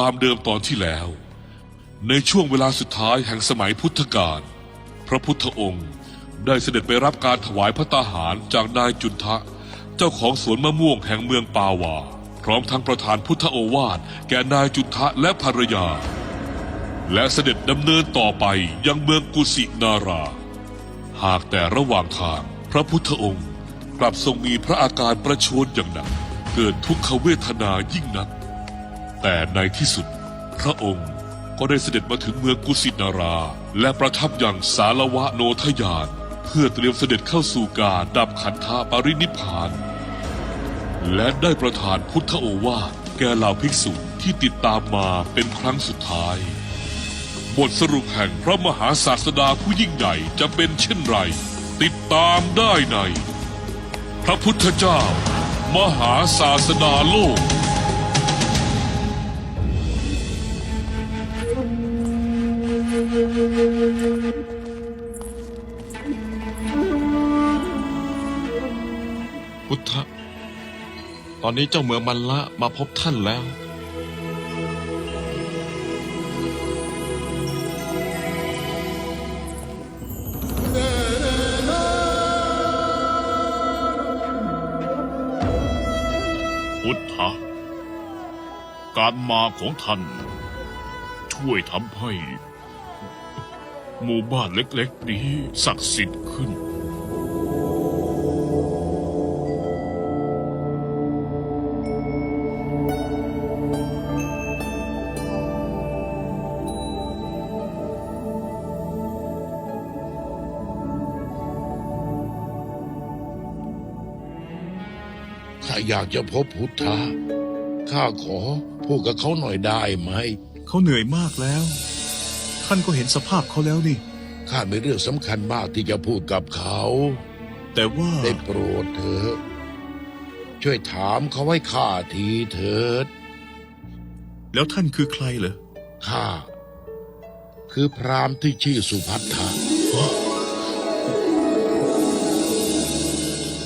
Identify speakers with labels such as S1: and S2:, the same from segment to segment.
S1: ตามเดิมตอนที่แล้ว ในช่วงเวลาสุดท้ายแห่งสมัยพุทธกาลพระพุทธองค์ได้เสด็จไปรับการถวายพระตาหารจากนายจุนทะ เจ้าของสวนมะม่วงแห่งเมืองปาวา พร้อมทั้งประธานพุทธโอวาทแก่นายจุนทะและภรรยา และเสด็จดำเนินต่อไปยังเมืองกุสินารา หากแต่ระหว่างทางพระพุทธองค์กลับทรงมีพระอาการประชวรอย่างหนัก เกิดทุกขเวทนายิ่งนัก แต่ในที่สุด พระองค์ก็ได้เสด็จมาถึงเมืองกุสินารา และประทับอย่างสารวะโนทยาน เพื่อเตรียมเสด็จเข้าสู่การดับขันธาปรินิพพาน และได้ประทานพุทธโอวาทแก่เหล่าภิกษุที่ติดตามมาเป็นครั้งสุดท้าย บทสรุปแห่งพระมหาศาสดาผู้ยิ่งใหญ่จะเป็นเช่นไร ติดตามได้ใน พระพุทธเจ้า มหาศาสดาโลก
S2: พุทธะ ตอนนี้เจ้าเมืองมันละมาพบท่านแล้ว
S3: พุทธะ การมาของท่าน ช่วยทำให้ หมู่บ้านเล็กๆ นี้ศักดิ์สิทธิ์ขึ้น
S4: ถ้าอยากจะพบพุทธะข้าขอพูดกับเขาหน่อยได้ไหม
S5: เขาเหนื่อยมากแล้ว ท่านก็เห็นสภาพเขาแล้วนี่
S4: ข้ามีเรื่องสำคัญมากที่จะพูดกับเขา
S5: แต่ว่า
S4: ได้โปรดเถอะ ช่วยถามเขาให้ข้าทีเถิด
S5: แล้วท่านคือใครเหรอ
S4: ข้า คือพราหมณ์ที่ชื่อสุพัทธะ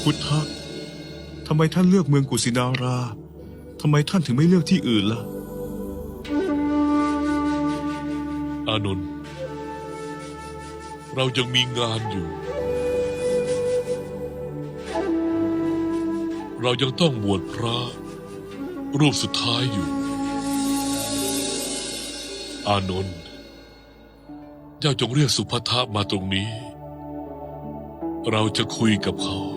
S5: พุทธะทำไมท่านเลือกเมืองกุสินาราทำไมท่านถึงไม่เลือกที่อื่นล่ะ
S1: อานนท์เรายังมีงานอยู่ เรายังต้องบวชพระ รูปสุดท้ายอยู่ อานนท์เจ้าจงเรียกสุภัทะมาตรงนี้ เราจะคุยกับเขา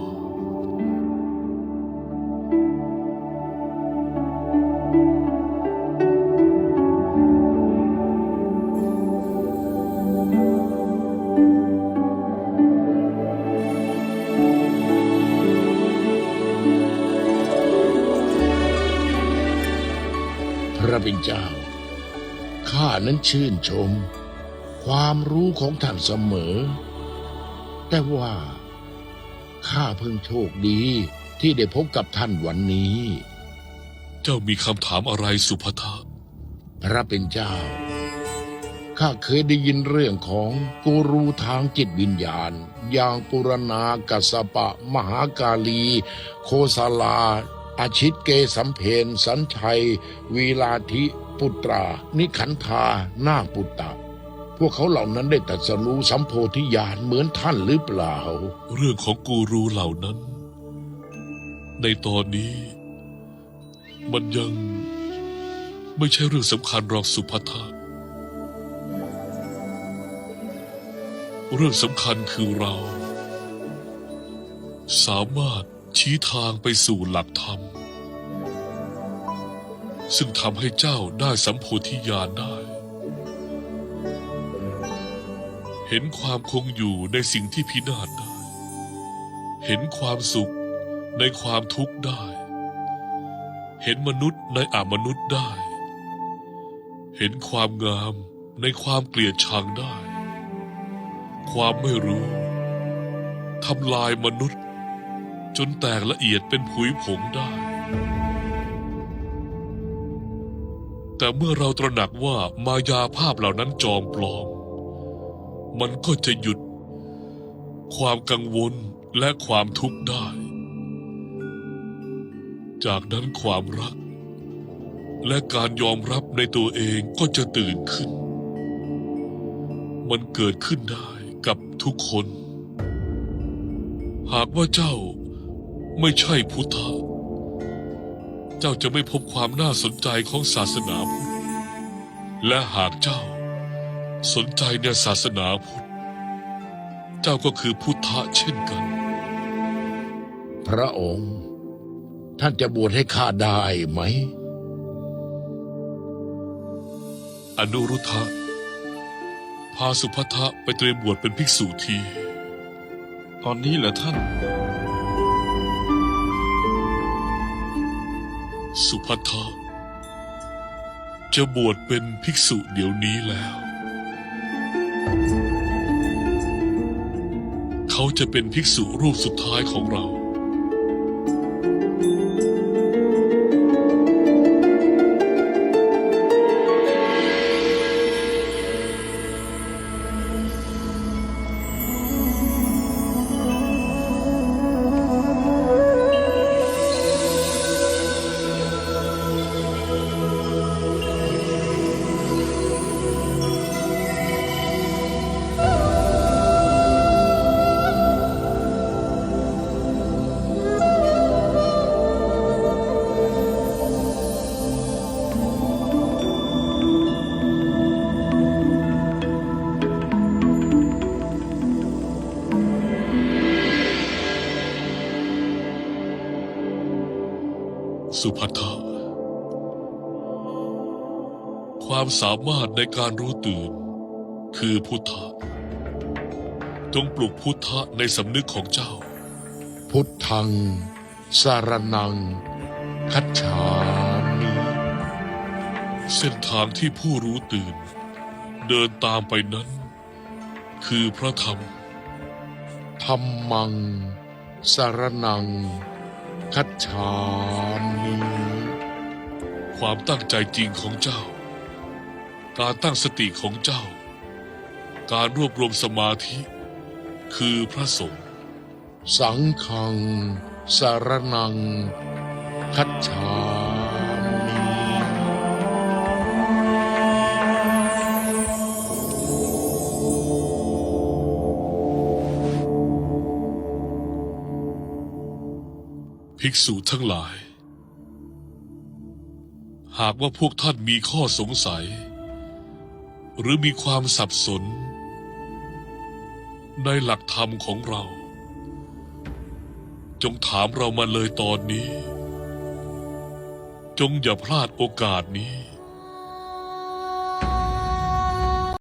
S4: เป็นเจ้า ข้านั้นชื่นชม ความรู้ของท่านเสมอ แต่ว่า ข้าเพิ่งโชคดีที่ได้พบกับท่านวันนี้
S1: เจ้ามีคำถามอะไรสุภัทะ
S4: พระเป็นเจ้า ข้าเคยได้ยินเรื่องของกูรูทางจิตวิญญาณ อย่างปุรณากัสสปะ มหากาลี โคสาลา อาชิตเกสัมเพนสันชัย วีลาธิปุตรา นิขันธานาปุตตะ พวกเขาเหล่านั้นได้ตรัสรู้สัมโพธิญาณเหมือนท่านหรือเปล่า
S1: เรื่องของกูรูเหล่านั้น ในตอนนี้ มันยังไม่ใช่เรื่องสำคัญหรอกสุภัทะเรื่องสำคัญคือเรา สามารถ ชี้ทางไปสู่หลักธรรม ซึ่งทำให้เจ้าได้สัมโพธิญาณได้ เห็นความคงอยู่ในสิ่งที่พินาศได้ เห็นความสุขในความทุกข์ได้ เห็นมนุษย์ในอมนุษย์ได้ เห็นความงามในความเกลียดชังได้ ความไม่รู้ทำลายมนุษย์ จนแตกละเอียดเป็นผุยผงได้ แต่เมื่อเราตระหนักว่ามายาภาพเหล่านั้นจอมปลอม มันก็จะหยุด ความกังวลและความทุกข์ได้ จากนั้นความรัก และการยอมรับในตัวเองก็จะตื่นขึ้น มันเกิดขึ้นได้กับทุกคน หากว่าเจ้า ไม่ใช่พุทธะเจ้าจะไม่พบความน่าสนใจของศาสนาพุทธ และหากเจ้า สนใจในศาสนาพุทธ เจ้าก็คือพุทธะเช่นกัน
S4: พระองค์ ท่านจะบวชให้ข้าได้ไหม
S1: อนุรุทธะพาสุภัทะไปเตรียมบวชเป็นภิกษุที
S2: ตอนนี้เหรอท่าน
S1: สุภัทะจะบวชเป็นภิกษุเดี๋ยวนี้แล้ว เขาจะเป็นภิกษุรูปสุดท้ายของเรา สุภัทะความสามารถในการรู้ตื่น คือพุทธะ จงปลุกพุทธะในสำนึกของเจ้า
S4: พุทธัง สารนัง คัจฉามิ
S1: เส้นทางที่ผู้รู้ตื่น เดินตามไปนั้น คือพระธรรม
S4: ธรรมัง สารนัง คัจฉานี
S1: ความตั้งใจจริงของเจ้า การตั้งสติของเจ้า การรวบรวมสมาธิ คือพระสงฆ์
S4: สังฆังสารนัง คัจฉา
S1: ภิกษุทั้งหลาย หากว่าพวกท่านมีข้อสงสัย หรือมีความสับสน ในหลักธรรมของเรา จงถามเรามาเลยตอนนี้ จงอย่าพลาดโอกาสนี้